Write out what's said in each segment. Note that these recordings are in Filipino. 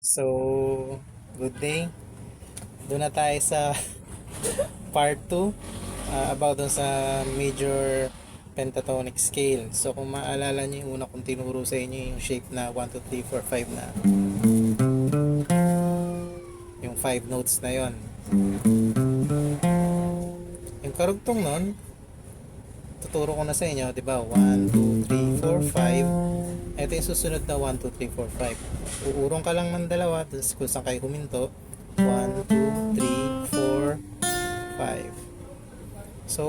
So, good day. Doon na tayo sa part 2 uh, about dun sa major pentatonic scale. So, kung maalala niyo yung una kong tinuro sa inyo yung shape na 1, 2, 3, 4, 5 na yung 5 notes na yon. Yung karugtong nun, tuturo ko na sa inyo, di ba? 1, 2, 3, 4, 5. Ito yung susunod na 1, 2, 3, 4, 5. Uurong ka lang ng dalawa, tapos kung saan kayo huminto, 1, 2, 3, 4, 5. So,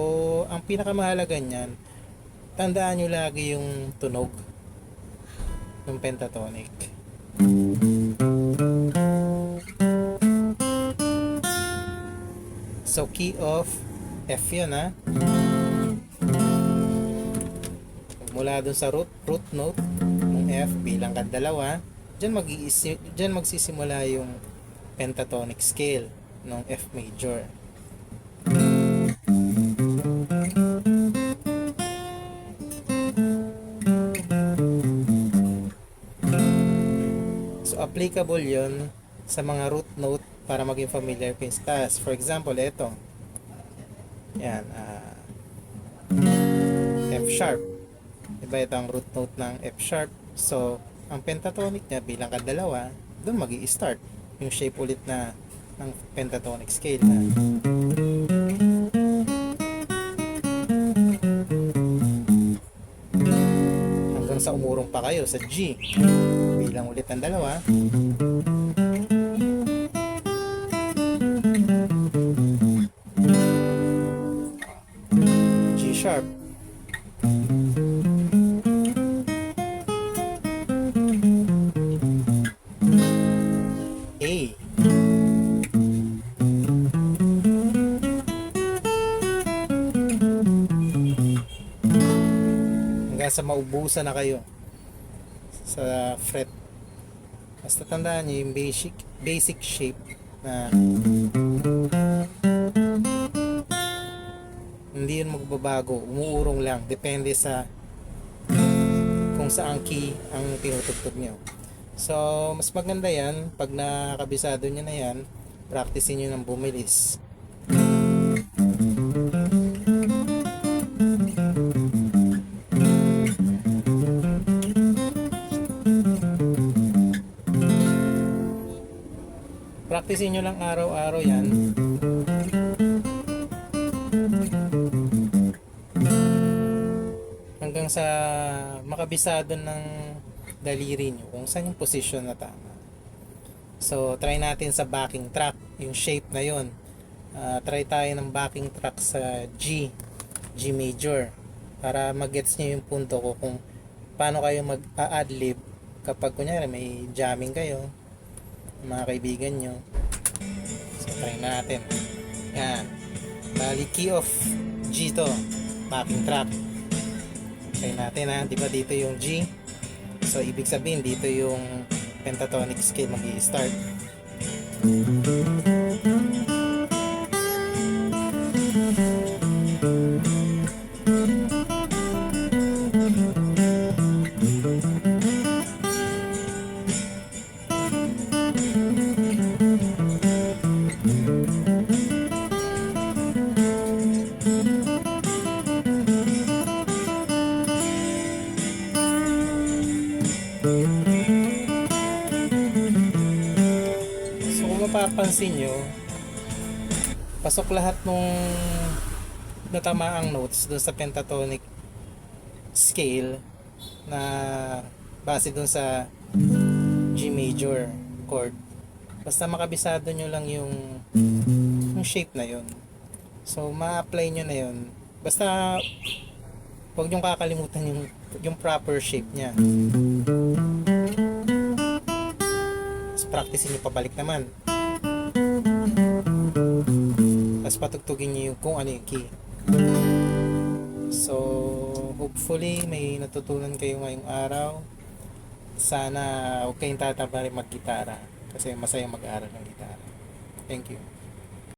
ang pinakamahalaga niyan, tandaan nyo lagi yung tunog ng pentatonic. So, key of F yun ha. Mula dun sa root, root note F bilang kadalawa, dyan, mag dyan magsisimula yung pentatonic scale ng F major. So, applicable yon sa mga root note para maging familiar kayo sa task. For example, ito. Yan. ah, F sharp. Diba ito ang root note ng F sharp. So, ang pentatonic niya bilang kadalawa, doon mag start yung shape ulit na ng pentatonic scale na. Hanggang sa umurong pa kayo sa G. Bilang ulit ang dalawa sa maubusan na kayo sa fret. Basta tandaan nyo yung basic basic shape na hindi yun magbabago. Umuurong lang. Depende sa kung saan key ang tinutugtog nyo so mas maganda yan pag nakabisado nyo na yan. Practice nyo ng bumilis practice nyo lang araw-araw yan hanggang sa makabisado ng daliri nyo kung saan yung position na tama. So, try natin sa backing track, yung shape na yon. Ah, try tayo ng backing track sa G, G major, para magets nyo yung punto ko kung paano kayo mag-adlib kapag kunyari may jamming kayo, mga kaibigan nyo. So, try natin. Yan. Bali, key of G to, backing track. Try natin ha. Di ba dito yung G? So, ibig sabihin dito yung pentatonic scale mag So mapapansin nyo, pasok lahat nung natamaang notes doon sa pentatonic scale na base doon sa G major chord. Basta makabisado nyo lang yung, yung shape na yun. So ma-apply nyo na yun. Basta huwag nyo kakalimutan yung, yung proper shape niya. Tapos practice nyo pabalik naman. Patugtugin yung kung ano yung key. So, hopefully may natutunan kayo ngayong araw. Sana huwag kayong tataba rin mag-gitara. Kasi masaya mag-aaral ng gitara. Thank you.